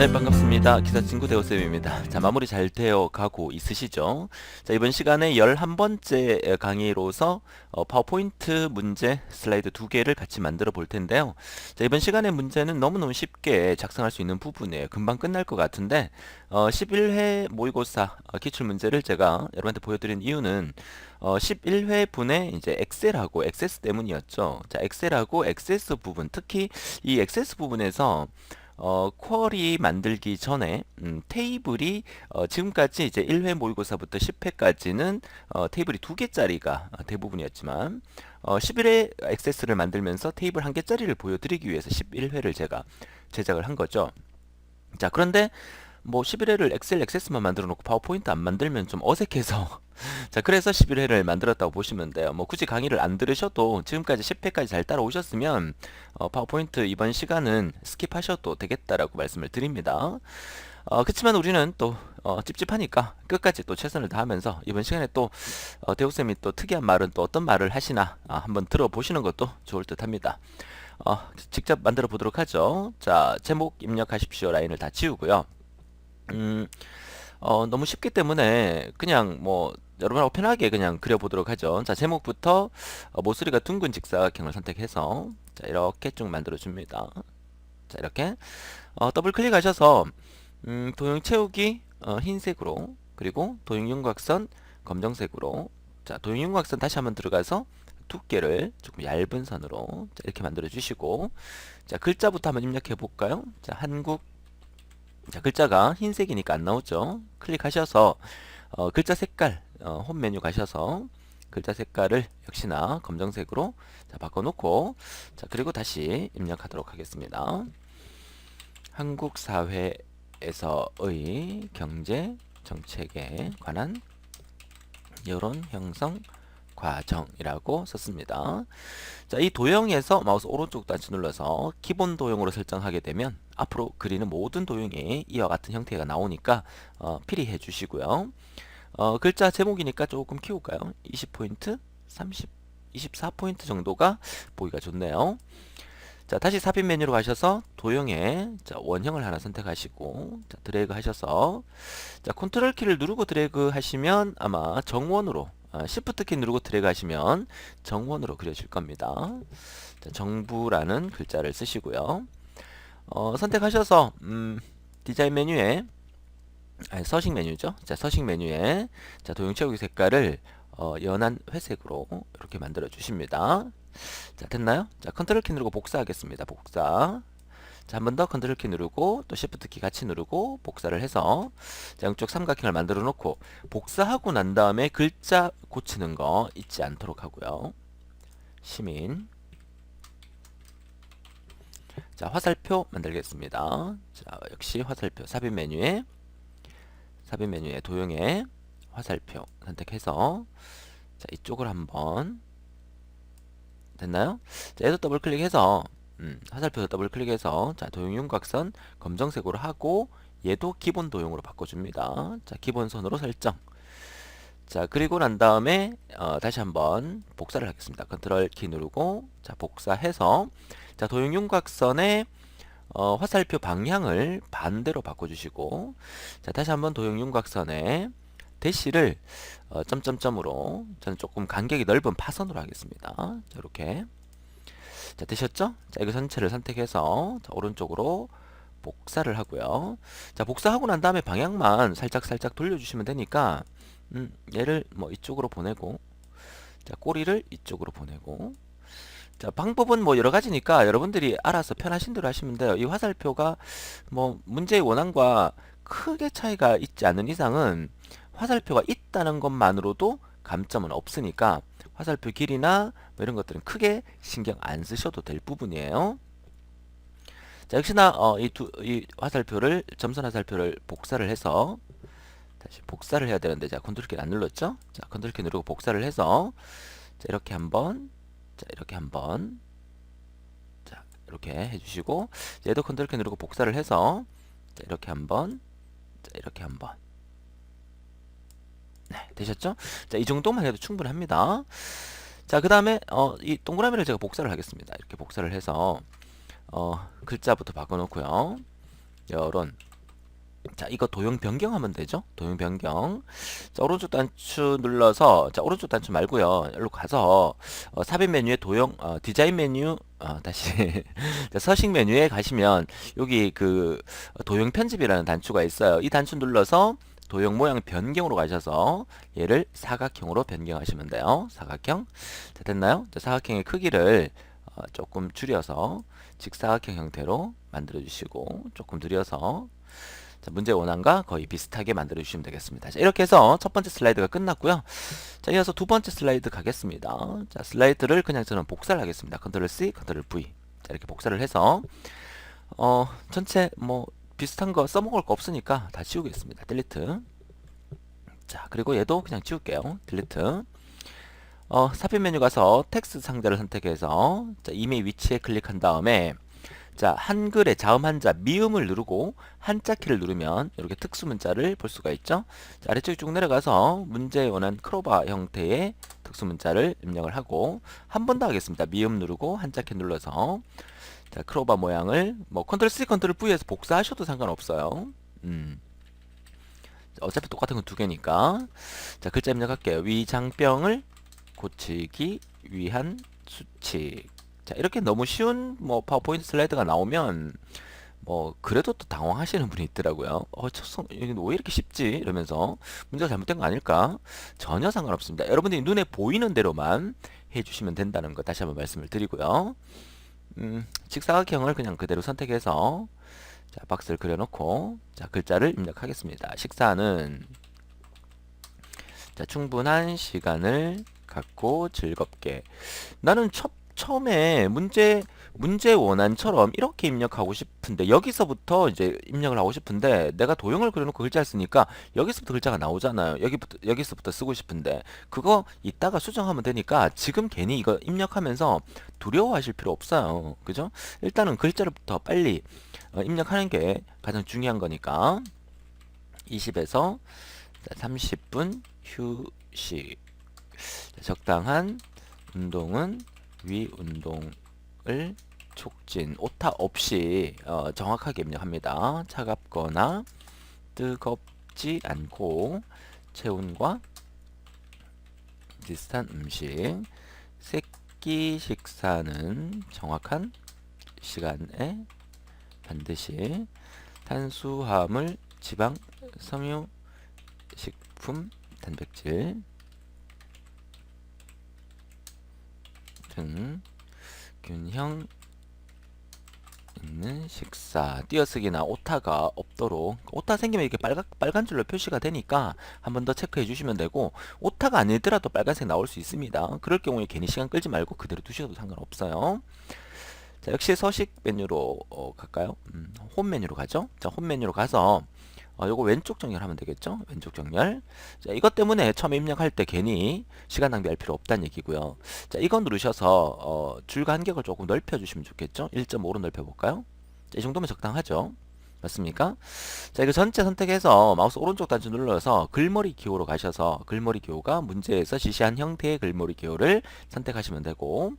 네, 반갑습니다. 기사 친구 대호쌤입니다. 자, 마무리 잘 되어 가고 있으시죠? 자, 이번 시간에 11번째 강의로서 어, 파워포인트 문제 슬라이드 두 개를 같이 만들어 볼 텐데요. 자, 이번 시간의 문제는 너무너무 쉽게 작성할 수 있는 부분이에요. 금방 끝날 것 같은데, 어, 11회 모의고사 어, 기출 문제를 제가 여러분한테 보여드린 이유는 어, 11회 분의 이제 엑셀하고 액세스 때문이었죠. 자, 엑셀하고 액세스 부분, 특히 이 액세스 부분에서 어, 쿼리 만들기 전에 음, 테이블이 어, 지금까지 이제 1회 모의고사부터 10회까지는 어, 테이블이 두 개짜리가 어, 대부분이었지만 어, 11회 액세스를 만들면서 테이블 한 개짜리를 보여드리기 위해서 11회를 제가 제작을 한 거죠. 자, 그런데 뭐 11회를 엑셀 액세스만 만들어 놓고 파워포인트 안 만들면 좀 어색해서. 자 그래서 11회를 만들었다고 보시면 돼요. 뭐 굳이 강의를 안 들으셔도 지금까지 10회까지 잘 따라오셨으면 어, 파워포인트 이번 시간은 스킵하셔도 되겠다라고 말씀을 드립니다. 어, 그렇지만 우리는 또 어, 찝찝하니까 끝까지 또 최선을 다하면서 이번 시간에 또 어, 대우쌤이 또 특이한 말은 또 어떤 말을 하시나 아, 한번 들어보시는 것도 좋을 듯 합니다. 어, 직접 만들어 보도록 하죠. 자 제목 입력하십시오. 라인을 다 지우고요 음, 어, 너무 쉽기 때문에 그냥 뭐 여러분하고 편하게 그냥 그려보도록 하죠. 자, 제목부터 어, 모서리가 둥근 직사각형을 선택해서 자, 이렇게 쭉 만들어 줍니다. 자, 이렇게 어, 더블 클릭하셔서 음, 도형 채우기 어, 흰색으로 그리고 도형 윤곽선 검정색으로 자, 도형 윤곽선 다시 한번 들어가서 두께를 조금 얇은 선으로 자, 이렇게 만들어 주시고 자, 글자부터 한번 입력해 볼까요? 자, 한국 자, 글자가 흰색이니까 안 나오죠. 클릭하셔서 어, 글자 색깔 어, 홈 메뉴 가셔서 글자 색깔을 역시나 검정색으로 자, 바꿔놓고 자 그리고 다시 입력하도록 하겠습니다. 한국 사회에서의 경제 정책에 관한 여론 형성 과정이라고 썼습니다. 자, 이 도형에서 마우스 오른쪽 단추 눌러서 기본 도형으로 설정하게 되면 앞으로 그리는 모든 도형이 이와 같은 형태가 나오니까 어, 필히해 주시고요. 어, 글자 제목이니까 조금 키울까요? 20포인트, 30, 24포인트 정도가 보기가 좋네요. 자, 다시 삽입 메뉴로 가셔서 도형에 자, 원형을 하나 선택하시고 자, 드래그 하셔서 자, 컨트롤 키를 누르고 드래그 하시면 아마 정원으로 아, Shift 키 누르고 드래그 하시면 정원으로 그려질 겁니다. 자, 정부라는 글자를 쓰시고요. 어, 선택하셔서 음, 디자인 메뉴에 아니, 서식 메뉴죠. 자, 서식 메뉴에 자, 도형 채우기 색깔을 어, 연한 회색으로 이렇게 만들어 주십니다. 자, 됐나요? 자, 컨트롤 키 누르고 복사하겠습니다. 복사. 자, 한 번 더 컨트롤 키 누르고 또 시프트 키 같이 누르고 복사를 해서 자, 양쪽 삼각형을 만들어 놓고 복사하고 난 다음에 글자 고치는 거 잊지 않도록 하고요. 시민 자, 화살표 만들겠습니다. 자, 역시 화살표 삽입 메뉴에 삽입 메뉴에 도형에 화살표 선택해서 자, 이쪽을 한번 됐나요? 자, 얘도 더블 클릭해서 음, 화살표 더블 클릭해서 자, 도형 윤곽선 검정색으로 하고 얘도 기본 도형으로 바꿔줍니다. 자, 기본선으로 설정. 자, 그리고 난 다음에 어, 다시 한번 복사를 하겠습니다. 컨트롤 키 누르고 자, 복사해서 자, 도형 윤곽선의 어, 화살표 방향을 반대로 바꿔주시고 자, 다시 한번 도형 윤곽선에 대시를 어, 점점점으로 저는 조금 간격이 넓은 파선으로 하겠습니다. 자, 이렇게 자, 되셨죠? 자, 이거 전체를 선택해서 자, 오른쪽으로 복사를 하고요. 자, 복사하고 난 다음에 방향만 살짝 살짝 돌려주시면 되니까 음, 얘를 뭐 이쪽으로 보내고 자, 꼬리를 이쪽으로 보내고 자, 방법은 뭐 여러 가지니까 여러분들이 알아서 편하신 대로 하시면 돼요. 이 화살표가 뭐 문제의 원앙과 크게 차이가 있지 않는 이상은 화살표가 있다는 것만으로도 감점은 없으니까 화살표 길이나 뭐 이런 것들은 크게 신경 안 쓰셔도 될 부분이에요. 자, 역시나 어, 이, 두, 이 화살표를 점선 화살표를 복사를 해서 다시 복사를 해야 되는데 자 컨트롤 키안 눌렀죠? 자 컨트롤 키 누르고 복사를 해서 자 이렇게 한번 자 이렇게 한번 자 이렇게 해주시고 얘도 컨트롤 키 누르고 복사를 해서 자 이렇게 한번 자 이렇게 한번 네 되셨죠? 자 이 정도만 해도 충분합니다. 자 그 다음에 어, 이 동그라미를 제가 복사를 하겠습니다. 이렇게 복사를 해서 어, 글자부터 바꿔놓고요. 여론 자, 이거 도형 변경하면 되죠? 도형 변경. 자, 오른쪽 단추 눌러서, 자, 오른쪽 단추 말고요. 일로 가서, 어, 삽입 메뉴에 도형, 어, 디자인 메뉴, 어, 다시, 자, 서식 메뉴에 가시면, 여기 그, 도형 편집이라는 단추가 있어요. 이 단추 눌러서, 도형 모양 변경으로 가셔서, 얘를 사각형으로 변경하시면 돼요. 사각형. 자, 됐나요? 자, 사각형의 크기를, 어, 조금 줄여서, 직사각형 형태로 만들어 주시고, 조금 늘려서, 자, 문제 원안과 거의 비슷하게 만들어 주시면 되겠습니다. 자, 이렇게 해서 첫 번째 슬라이드가 끝났고요. 자, 이어서 두 번째 슬라이드 가겠습니다. 자, 슬라이드를 그냥 저는 복사를 하겠습니다. 컨트롤 C, 컨트롤 V. 자, 이렇게 복사를 해서 어, 전체 뭐 비슷한 거 써먹을 거 없으니까 다 지우겠습니다. 딜리트. 자, 그리고 얘도 그냥 지울게요. 딜리트. 어, 삽입 메뉴 가서 텍스트 상자를 선택해서 자, 이메일 위치에 클릭한 다음에 자, 한글의 자음 한자 미음을 누르고 한자 키를 누르면 이렇게 특수 문자를 볼 수가 있죠. 자, 아래쪽 쭉 내려가서 문제에 원한 크로바 형태의 특수 문자를 입력을 하고 한 번 더 하겠습니다. 미음 누르고 한자 키 눌러서 자, 크로바 모양을 뭐 컨트롤 C, 컨트롤 V에서 복사하셔도 상관없어요. 음. 어차피 똑같은 건 두 개니까. 자, 글자 입력할게요. 위장병을 고치기 위한 수칙. 자, 이렇게 너무 쉬운 뭐 파워포인트 슬라이드가 나오면 뭐 그래도 또 당황하시는 분이 있더라고요. 어, 첫성 왜 이렇게 쉽지? 이러면서 문제가 잘못된 거 아닐까? 전혀 상관없습니다. 여러분들이 눈에 보이는 대로만 해주시면 된다는 거 다시 한번 말씀을 드리고요. 음, 직사각형을 그냥 그대로 선택해서 자, 박스를 그려놓고 자, 글자를 입력하겠습니다. 식사는 자, 충분한 시간을 갖고 즐겁게 나는 첫 처음에 문제 문제 원안처럼 이렇게 입력하고 싶은데 여기서부터 이제 입력을 하고 싶은데 내가 도형을 그려놓고 글자를 쓰니까 여기서부터 글자가 나오잖아요. 여기부터 여기서부터 쓰고 싶은데 그거 이따가 수정하면 되니까 지금 괜히 이거 입력하면서 두려워하실 필요 없어요. 그죠? 일단은 글자를부터 빨리 어, 입력하는 게 가장 중요한 거니까 20에서 30분 휴식 자, 적당한 운동은 위 운동을 촉진 오타 없이 어, 정확하게 입력합니다. 차갑거나 뜨겁지 않고 체온과 비슷한 음식 새끼 식사는 정확한 시간에 반드시 탄수화물, 지방, 섬유, 식품, 단백질 등 균형 있는 식사. 띄어쓰기나 오타가 없도록. 오타 생기면 이렇게 빨간, 빨간 줄로 표시가 되니까 한 번 더 체크해 주시면 되고 오타가 아니더라도 빨간색 나올 수 있습니다. 그럴 경우에 괜히 시간 끌지 말고 그대로 두셔도 상관없어요. 자 역시 서식 메뉴로 어, 갈까요? 음, 홈 메뉴로 가죠? 자 홈 메뉴로 가서 어, 요거 왼쪽 정렬하면 되겠죠? 왼쪽 정렬. 자, 이것 때문에 처음 입력할 때 괜히 시간 낭비할 필요 없다는 얘기고요. 자, 이거 누르셔서 어, 줄 간격을 조금 넓혀 주시면 좋겠죠? 1.5로 넓혀 볼까요? 자, 이 정도면 적당하죠? 맞습니까? 자, 이거 전체 선택해서 마우스 오른쪽 단추 눌러서 글머리 기호로 가셔서 글머리 기호가 문제에서 지시한 형태의 글머리 기호를 선택하시면 되고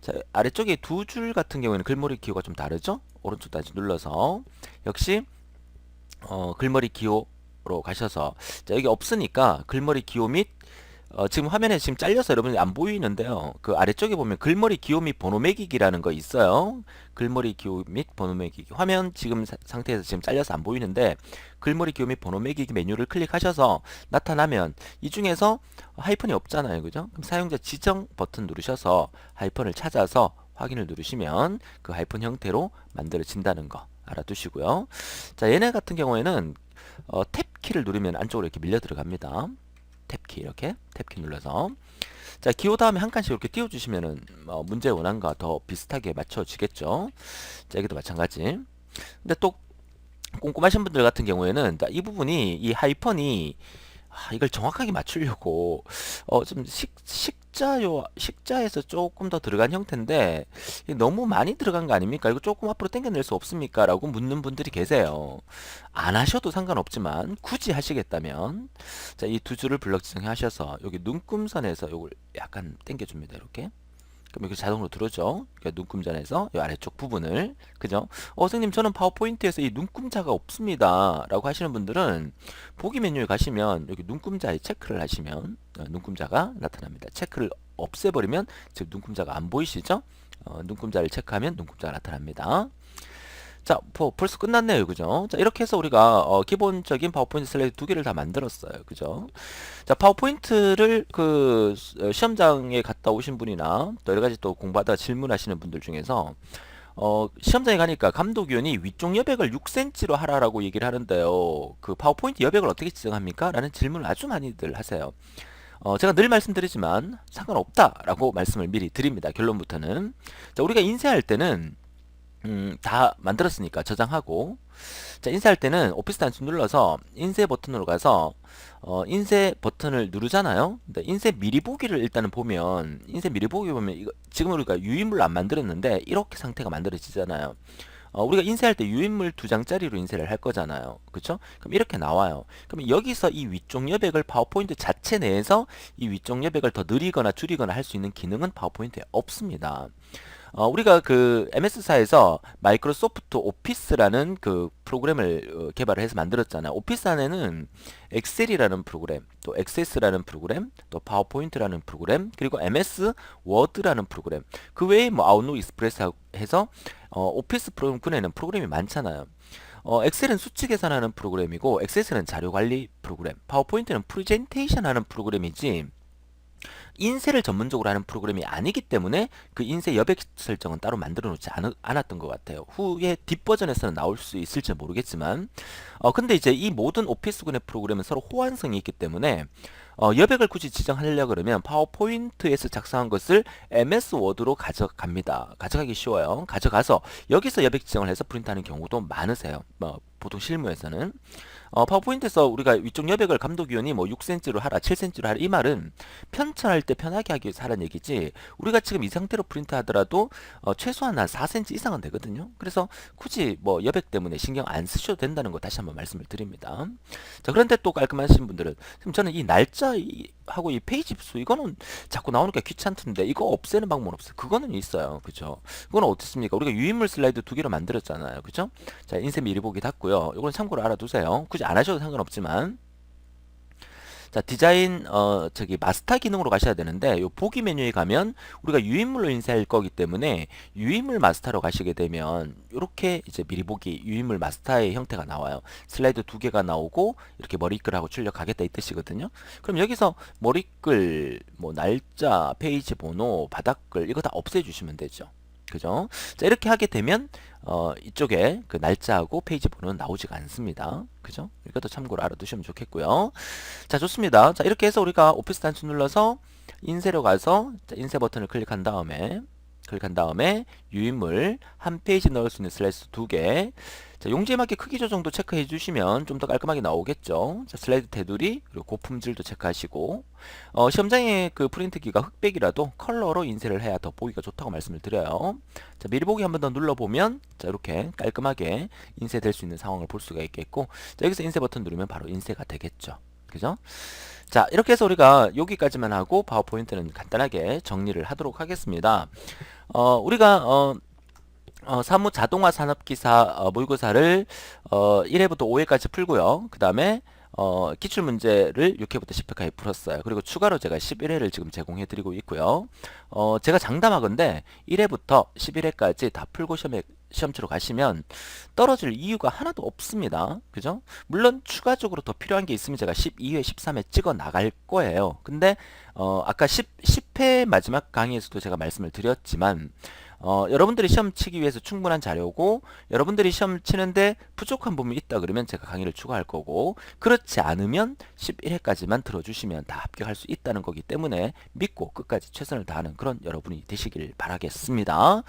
자, 아래쪽에 두 줄 같은 경우에는 글머리 기호가 좀 다르죠? 오른쪽 단추 눌러서 역시 어, 글머리 기호로 가셔서 자, 여기 없으니까 글머리 기호 및 어, 지금 화면에 지금 잘려서 여러분이 안 보이는데요. 그 아래쪽에 보면 글머리 기호 및 번호 매기기라는 거 있어요. 글머리 기호 및 번호 매기기. 화면 지금 사, 상태에서 지금 잘려서 안 보이는데 글머리 기호 및 번호 매기기 메뉴를 클릭하셔서 나타나면 이 중에서 하이픈이 없잖아요. 그죠? 그럼 사용자 지정 버튼 누르셔서 하이픈을 찾아서 확인을 누르시면 그 하이픈 형태로 만들어진다는 거. 알아두시고요. 자, 얘네 같은 경우에는 어, 탭키를 누르면 안쪽으로 이렇게 밀려 들어갑니다. 탭키 이렇게 탭키 눌러서 자 기호 다음에 한 칸씩 이렇게 띄워주시면은 어, 문제 원한과 더 비슷하게 맞춰지겠죠. 자 여기도 마찬가지. 근데 또 꼼꼼하신 분들 같은 경우에는 이 부분이 이 하이펀이 아, 이걸 정확하게 맞추려고 어, 좀 식, 식자요 식자에서 조금 더 들어간 형태인데 너무 많이 들어간 거 아닙니까? 이거 조금 앞으로 당겨낼 수 없습니까? 라고 묻는 분들이 계세요. 안 하셔도 상관없지만 굳이 하시겠다면 자, 이 두 줄을 블럭 지정하셔서 여기 눈금선에서 이걸 약간 당겨줍니다. 이렇게 그럼 이렇게 자동으로 들어오죠. 그러니까 눈금전에서 이 아래쪽 부분을 그죠? 어, 선생님 저는 파워포인트에서 이 눈금자가 없습니다. 라고 하시는 분들은 보기 메뉴에 가시면 여기 눈금자에 체크를 하시면 어, 눈금자가 나타납니다. 체크를 없애버리면 지금 눈금자가 안 보이시죠? 어, 눈금자를 체크하면 눈금자가 나타납니다. 자, 뭐 벌써 끝났네요. 그죠? 자, 이렇게 해서 우리가 어, 기본적인 파워포인트 슬라이드 두 개를 다 만들었어요. 그죠? 자, 파워포인트를 그 어, 시험장에 갔다 오신 분이나 또 여러 가지 또 공부하다가 질문하시는 분들 중에서 어, 시험장에 가니까 감독위원이 위쪽 여백을 6cm로 하라라고 얘기를 하는데요. 그 파워포인트 여백을 어떻게 지정합니까? 라는 질문을 아주 많이들 하세요. 어, 제가 늘 말씀드리지만 상관없다라고 말씀을 미리 드립니다. 결론부터는. 자, 우리가 인쇄할 때는 음, 다 만들었으니까 저장하고. 자 인쇄할 때는 오피스 단추 눌러서 인쇄 버튼으로 가서 어, 인쇄 버튼을 누르잖아요? 근데 인쇄 미리 보기를 일단은 보면 인쇄 미리 보기 보면 이거 지금 우리가 유인물 안 만들었는데 이렇게 상태가 만들어지잖아요. 어, 우리가 인쇄할 때 유인물 두 장짜리로 인쇄를 할 거잖아요. 그쵸? 그럼 이렇게 나와요. 그럼 여기서 이 위쪽 여백을 파워포인트 자체 내에서 이 위쪽 여백을 더 느리거나 줄이거나 할 수 있는 기능은 파워포인트에 없습니다 어, 우리가 그 MS사에서 마이크로소프트 오피스라는 그 프로그램을 어, 개발을 해서 만들었잖아요. 오피스 안에는 엑셀이라는 프로그램, 또 액세스라는 프로그램, 또 파워포인트라는 프로그램, 그리고 MS 워드라는 프로그램, 그 외에 뭐 아웃룩 익스프레스 해서 어, 오피스 프로그램 군에는 프로그램이 많잖아요. 어, 엑셀은 수치 계산하는 프로그램이고, 액세스는 자료 관리 프로그램, 파워포인트는 프레젠테이션 하는 프로그램이지, 인쇄를 전문적으로 하는 프로그램이 아니기 때문에 그 인쇄 여백 설정은 따로 만들어 놓지 않, 않았던 것 같아요. 후에 뒷버전에서는 나올 수 있을지 모르겠지만 어 근데 이제 이 모든 오피스군의 프로그램은 서로 호환성이 있기 때문에 어, 여백을 굳이 지정하려 그러면 파워포인트에서 작성한 것을 MS 워드로 가져갑니다. 가져가기 쉬워요. 가져가서 여기서 여백 지정을 해서 프린트하는 경우도 많으세요. 뭐 보통 실무에서는 어, 파워포인트에서 우리가 위쪽 여백을 감독위원이 뭐 6cm로 하라, 7cm로 하라 이 말은 편찬할 때 편하게 하기 위해서 하라는 얘기지 우리가 지금 이 상태로 프린트 하더라도 어, 최소한 한 4cm 이상은 되거든요. 그래서 굳이 뭐 여백 때문에 신경 안 쓰셔도 된다는 거 다시 한번 말씀을 드립니다. 자 그런데 또 깔끔하신 분들은 지금 저는 이 날짜 이, 하고 이 페이지 수 이거는 자꾸 나오니까 귀찮던데 이거 없애는 방법은 없어요. 그거는 있어요. 그죠? 그거는 어떻습니까? 우리가 유인물 슬라이드 두 개로 만들었잖아요. 그죠? 자, 인쇄 미리 보기 닫고요. 이거는 참고로 알아두세요. 굳이 안 하셔도 상관없지만 자 디자인 어 저기 마스터 기능으로 가셔야 되는데 요 보기 메뉴에 가면 우리가 유인물로 인쇄할 거기 때문에 유인물 마스터로 가시게 되면 이렇게 이제 미리 보기 유인물 마스터의 형태가 나와요. 슬라이드 두 개가 나오고 이렇게 머리글하고 출력하겠다 이 뜻이거든요. 그럼 여기서 머리글 뭐 날짜 페이지 번호 바닥글 이거 다 없애 주시면 되죠 그죠 자 이렇게 하게 되면 어, 이쪽에 그 날짜하고 페이지 번호는 나오지가 않습니다. 그죠? 이것도 참고로 알아두시면 좋겠고요. 자, 좋습니다. 자, 이렇게 해서 우리가 오피스 단추 눌러서 인쇄로 가서 자, 인쇄 버튼을 클릭한 다음에 클릭한 다음에 유인물 한 페이지 넣을 수 있는 슬라이스 두 개. 자, 용지에 맞게 크기 조정도 체크해 주시면 좀 더 깔끔하게 나오겠죠. 자, 슬라이드 테두리 그리고 고품질도 체크하시고 어, 시험장에 그 프린트기가 흑백이라도 컬러로 인쇄를 해야 더 보기가 좋다고 말씀을 드려요. 자, 미리 보기 한 번 더 눌러보면 자, 이렇게 깔끔하게 인쇄될 수 있는 상황을 볼 수가 있겠고 자, 여기서 인쇄 버튼 누르면 바로 인쇄가 되겠죠. 그죠? 자 이렇게 해서 우리가 여기까지만 하고 파워포인트는 간단하게 정리를 하도록 하겠습니다. 어, 우리가 어, 어, 사무 자동화 산업기사 어, 모의고사를 어, 1회부터 5회까지 풀고요. 그 다음에 어, 기출 문제를 6회부터 10회까지 풀었어요. 그리고 추가로 제가 11회를 지금 제공해 드리고 있고요. 어, 제가 장담하건데 1회부터 11회까지 다 풀고 시험에 시험 치러 가시면 떨어질 이유가 하나도 없습니다. 그죠? 물론 추가적으로 더 필요한 게 있으면 제가 12회, 13회 찍어 나갈 거예요. 근데 어, 아까 10, 10회 마지막 강의에서도 제가 말씀을 드렸지만 어, 여러분들이 시험 치기 위해서 충분한 자료고 여러분들이 시험 치는데 부족한 부분이 있다 그러면 제가 강의를 추가할 거고 그렇지 않으면 11회까지만 들어주시면 다 합격할 수 있다는 거기 때문에 믿고 끝까지 최선을 다하는 그런 여러분이 되시길 바라겠습니다.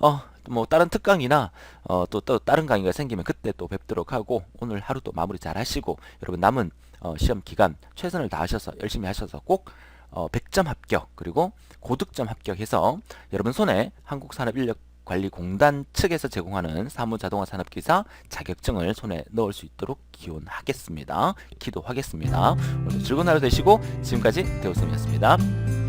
어, 뭐 다른 특강이나 어, 또, 또 다른 강의가 생기면 그때 또 뵙도록 하고 오늘 하루도 마무리 잘 하시고 여러분 남은 어, 시험 기간 최선을 다하셔서 열심히 하셔서 꼭 어, 100점 합격 그리고 고득점 합격해서 여러분 손에 한국산업인력관리공단 측에서 제공하는 사무자동화 산업기사 자격증을 손에 넣을 수 있도록 기원하겠습니다. 기도하겠습니다. 오늘 즐거운 하루 되시고 지금까지 대우쌤이었습니다.